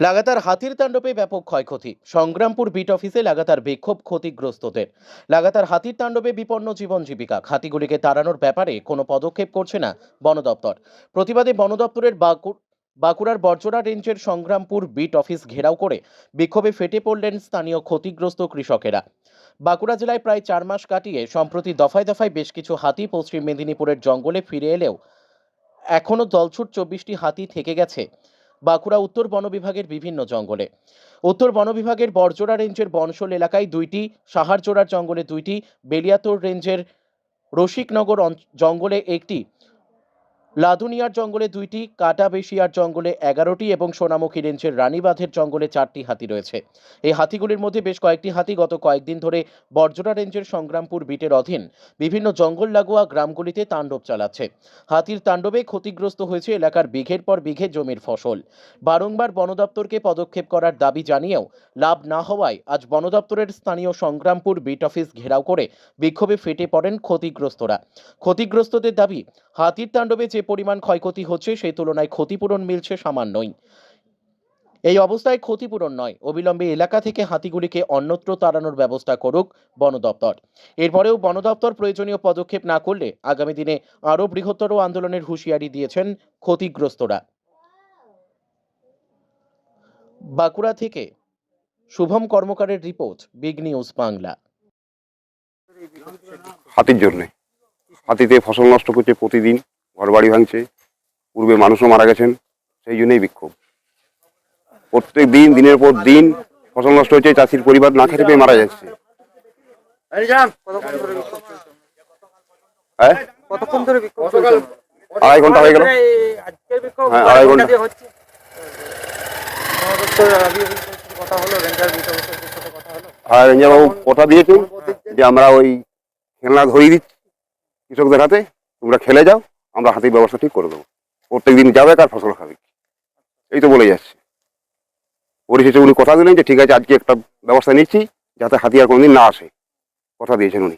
লাগাতার হাতির তাণ্ডবে ব্যাপক ক্ষয়ক্ষতি। সংগ্রামপুর বিট অফিসে লাগাতার বিক্ষোভ ক্ষতিগ্রস্তদের। লাগাতার হাতির তাণ্ডবে বিপন্ন জীবন জীবিকা। হাতিগুলিকে তাড়ানোর ব্যাপারে কোনো পদক্ষেপ করছে না বন দপ্তর। প্রতিবাদে বন দপ্তরের বাঁকুড় বাঁকুড়ার বর্জনা রেঞ্জের সংগ্রামপুর বিট অফিস ঘেরাও করে বিক্ষোভে ফেটে পড়লেন স্থানীয় ক্ষতিগ্রস্ত কৃষকেরা। বাঁকুড়া জেলায় প্রায় চার মাস কাটিয়ে সম্প্রতি দফায় দফায় বেশ কিছু হাতি পশ্চিম মেদিনীপুরের জঙ্গলে ফিরে এলেও এখনও দলছুট চব্বিশটি হাতি থেকে গেছে। বাঁকুড়া উত্তর বন বিভাগের বিভিন্ন জঙ্গলে। উত্তর বন বিভাগের বরজোড়া রেঞ্জের বনশোল এলাকায় দুইটি সাহারজোড়ার জঙ্গলে দুইটি, বেলিয়াতোর রেঞ্জের রসিকনগর জঙ্গলে একটি। লাদুনিয়ার জঙ্গলে দুইটি, কাটাবেশিয়ার জঙ্গলে এগারোটি এবং সোনামুখী রেঞ্জের রানীবাঁধের জঙ্গলে চারটি হাতি রয়েছে। এই হাতিগুলির মধ্যে বেশ কয়েকটি হাতি গত কয়েকদিন ধরে বর্জরা রেঞ্জের সংগ্রামপুর বিটের অধীন বিভিন্ন জঙ্গল লাগোয়া গ্রামগুলিতে তাণ্ডব চালাচ্ছে। হাতির তাণ্ডবে ক্ষতিগ্রস্ত হয়েছে এলাকার বিঘের পর বিঘে জমির ফসল। বারংবার বন দপ্তরকে পদক্ষেপ করার দাবি জানিয়েও লাভ না হওয়ায় আজ বন দপ্তরের স্থানীয় সংগ্রামপুর বিট অফিস ঘেরাও করে বিক্ষোভে ফেটে পড়েন ক্ষতিগ্রস্তরা। ক্ষতিগ্রস্তদের দাবি, হাতির তাণ্ডবে যে পরিমাণ ক্ষয়ক্ষতি হচ্ছে, সেই তুলনায় ক্ষতিপূরণ মিলছে সামান্যই। এই অবস্থায় ক্ষতিপূরণ নয়, অবিলম্বে এলাকা থেকে হাতিগুলিকে অন্যত্র তাড়ানোর ব্যবস্থা করুক বন দপ্তর। এরপরেও বন দপ্তর প্রয়োজনীয় পদক্ষেপ না করলে আগামী দিনে আরও বৃহত্তর আন্দোলনের হুঁশিয়ারি দিয়েছেন ক্ষতিগ্রস্তরা। বাঁকুড়া থেকে শুভম কর্মকারের রিপোর্ট, বিগ নিউজ বাংলা। হাতির জন্যে। হাতিতে ফসল নষ্ট করছে প্রতিদিন। ঘরবাড়ি ভাঙছে পূর্বে মানুষও মারা গেছেন সেই জন্যই বিক্ষোভ। প্রত্যেক দিন দিনের পর দিন ফসল নষ্ট হচ্ছে চাষির পরিবার না খেতে পেয়ে মারা যাচ্ছে? হ্যাঁ? আড়াই ঘণ্টা হয়ে গেল। হ্যাঁ, আড়াই ঘণ্টা। হলো রেঞ্জার কথা দিয়েছেন যে আমরা ওই খেলনা ধরিয়ে দিচ্ছি কৃষকদের হাতে তোমরা খেলে যাও। আমরা হাতির ব্যবস্থা ঠিক করে দেবো। প্রত্যেক দিন যাবে কার ফসল খাবে এই তো বলে যাচ্ছে। পরিশেষে উনি কথা দিলেন যে ঠিক আছে আজকে একটা ব্যবস্থা নিচ্ছি যাতে হাতি আর কোনোদিন না আসে। কথা দিয়েছেন উনি।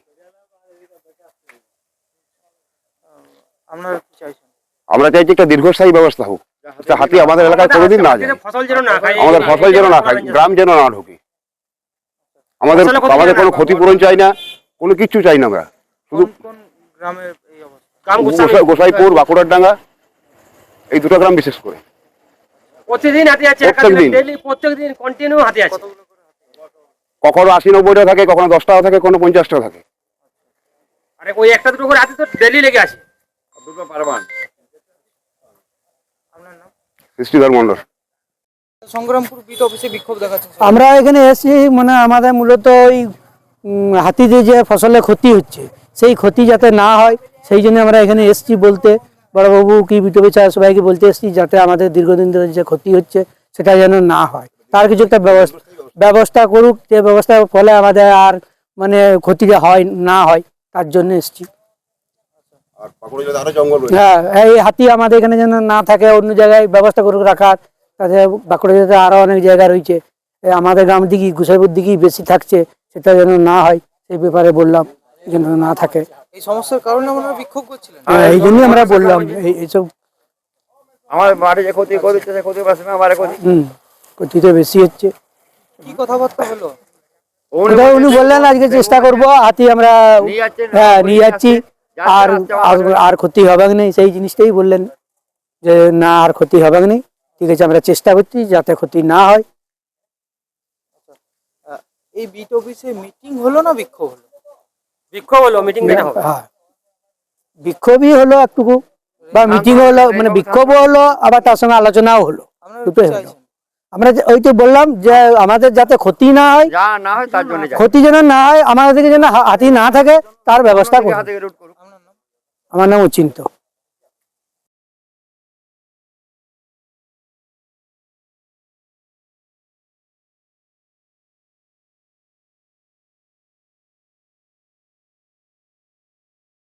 আমরা চাইছি একটা দীর্ঘস্থায়ী ব্যবস্থা হোক যাতে হাতি আমাদের এলাকায় কোনোদিন না যায়। ফসল যেন না খায় আমাদের ফসল যেন না খায় গ্রাম যেন না ঢোকে। আমাদের আমাদের কোনো ক্ষতিপূরণ চাই না কোনো কিচ্ছু চাই না আমরা। শুধু গ্রামের গোসাইপুর বাঁকুড়ার ডাঙ্গা এই দুটো গ্রাম বিশেষ করে। প্রতিদিন হাতি আছে প্রত্যেকদিন। কন্টিনিউ হাতি আছে। কখনো আশি নব্বইটা থাকে কখনো দশ টাকা থাকে কোনো পঞ্চাশটা থাকে। আরে ওই একটা দুটো করে হাতি তো ডেলি লেগে সৃষ্টিধর সংগ্রামপুর বিট অফিসে বিক্ষোভ দেখাচ্ছে। আমরা এখানে এসেছি মানে আমাদের মূলত ওই হাতিতে যে ফসলের ক্ষতি হচ্ছে সেই ক্ষতি যাতে না হয় সেই জন্য আমরা এখানে এসেছি বলতে বড়বাবু কি বিটবি চা সবাইকে বলতে এসেছি যাতে আমাদের দীর্ঘদিন ধরে যে ক্ষতি হচ্ছে সেটা যেন না হয়। তার কিছু একটা ব্যবস্থা ব্যবস্থা করুক যে ব্যবস্থার ফলে আমাদের আর মানে ক্ষতিটা হয় না হয় তার জন্য এসেছি। হ্যাঁ এই হাতি আমাদের এখানে যেন না থাকে অন্য জায়গায় ব্যবস্থা করুক রাখার তাতে বাঁকুড়া জেলাতে আরও অনেক জায়গা রয়েছে। আমাদের গ্রাম দিকে গুসাইপুর দিকেই বেশি থাকছে সেটা যেন না হয় সেই ব্যাপারে বললাম যেন না থাকে। এই সমস্যার কারণে বিক্ষোভ করছিলেন। এই জন্যই আমরা বললাম এই- এইসব আমার যে ক্ষতি করছে সে ক্ষতি পাচ্ছে না আমার ক্ষতি। হুম ক্ষতিটা বেশি হচ্ছে। কি কথাবার্তা হলো? উনি বললেন আজকে চেষ্টা করব হাতি আমরা হ্যাঁ নিয়ে যাচ্ছি আর আর আর ক্ষতি হবে নেই সেই জিনিসটাই বললেন যে না আর ক্ষতি হবে নেই। ঠিক আছে আমরা চেষ্টা করছি যাতে ক্ষতি না হয়। এই বিট অফিসে মিটিং হলো না বিক্ষোভ হলো? বিক্ষোভ হলো মিটিং হবে। হ্যাঁ। বিক্ষোভই হলো একটুকু বা মিটিং হলো মানে বিক্ষোভ হলো আবার তার সঙ্গে আলোচনাও হলো। দুটোই হলো। আমরা ওই তো বললাম যে আমাদের যাতে ক্ষতি না হয় না হয় তার জন্য ক্ষতি যেন না হয় আমাদের যেন হাতি না থাকে তার ব্যবস্থা আমার নাম অচিন্ত